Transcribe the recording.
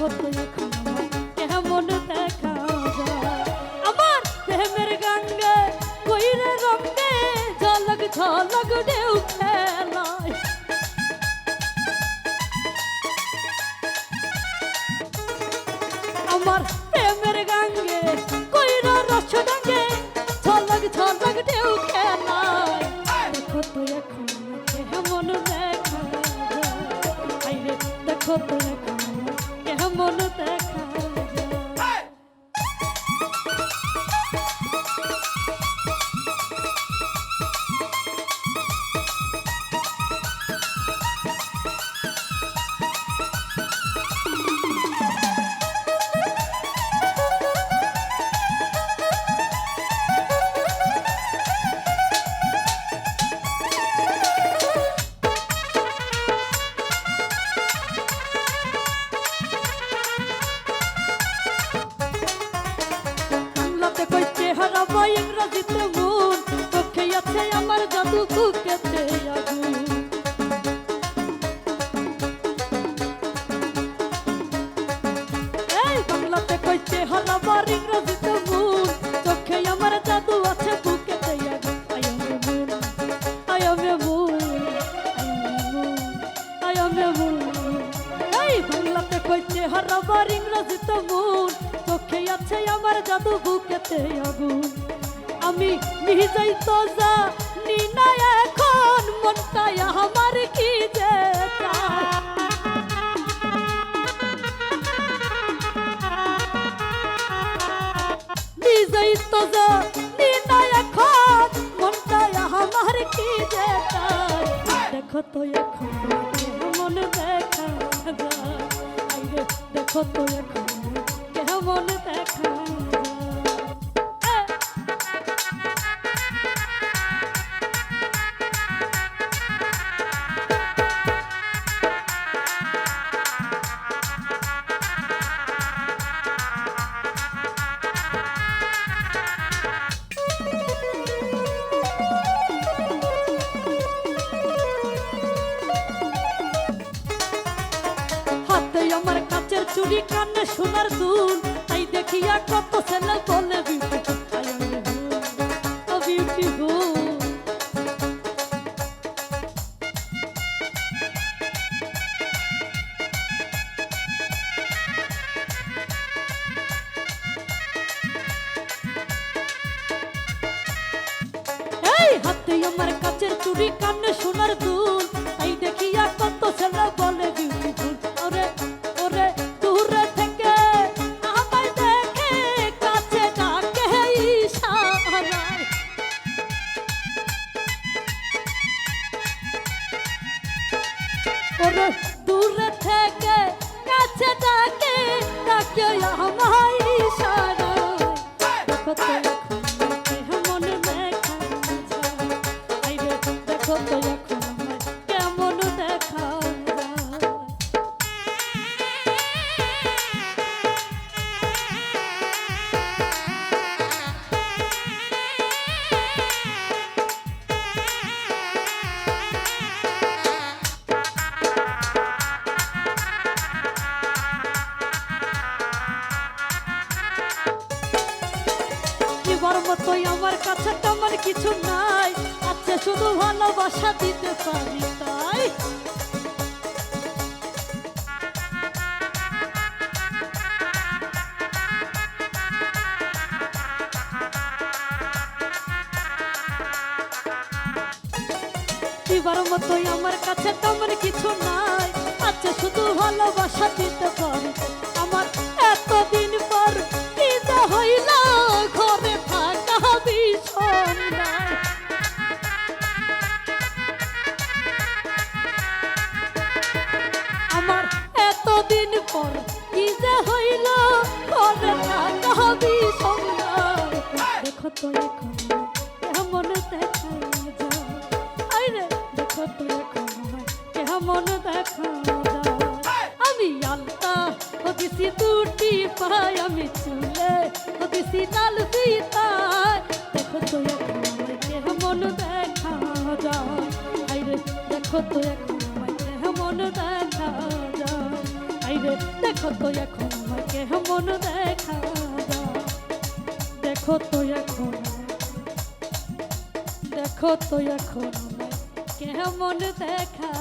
তো এখন কেমন দেখা যায়? আমার প্রেমের গাঙ্গে কইরে রঙ্গে ঝলক ঝলক ঢেউ খেলায়। আমার প্রেমের গাঙ্গে কইরা রস ডাঙ্গে, ঝলক ঝলক ঢেউ খেলায়। ইংরাজিতে মন চোখে আছে আমার জাদু, বুকেতে আগুন। এই বাংলাতে কই চেহারা বা ইংরাজিতে মন চোখে আমার জাদু আছে, বুকেতে আগুন। I am a moon I am a moon I am a moon এই বাংলাতে কই চেহারা বা ইংরাজিতে মন চোখে আছে আমার জাদু, বুকেতে আগুন। আমি নিজেই তো জানি না এখন মনটাই আমার কি যে। নিজেই তো জানি না এখন মনটাই আমার কি যে। দেখো তো এখন কেমন দেখা যায় দেখো তো এখন কেমন দেখা কাচের চুড়ি কানে সোনার দুল তাই দেখিয়া কত ছেলে বলে বিউটিফুল হাতে আমার কাচের চুড়ি কানে আমায় ইশারায় কাছে তেমন কিছু নাই। আছে শুধু ভালোবাসা দিতে পারি তাই। আমার কাছে তেমন কিছু নাই। আছে শুধু ভালোবাসা দিতে পর কি যে হইল ঘরে থাকা ভীষণ নাই। দেখো তো এখন কেমন দেখা যায়। আইরে দেখো তো এখন কেমন দেখা যায়। আমি আলতা, হদিসি দুটি পাই, আমি চুলে, হদিসি লাল ফিতায়। দেখো তো এখন কেমন দেখা যায়। আইরে দেখো তো এখন রে, দেখো তো এখন আমাকে কেমন দেখা দেখো তো এখন দেখো তো এখন কেহ মন দেখা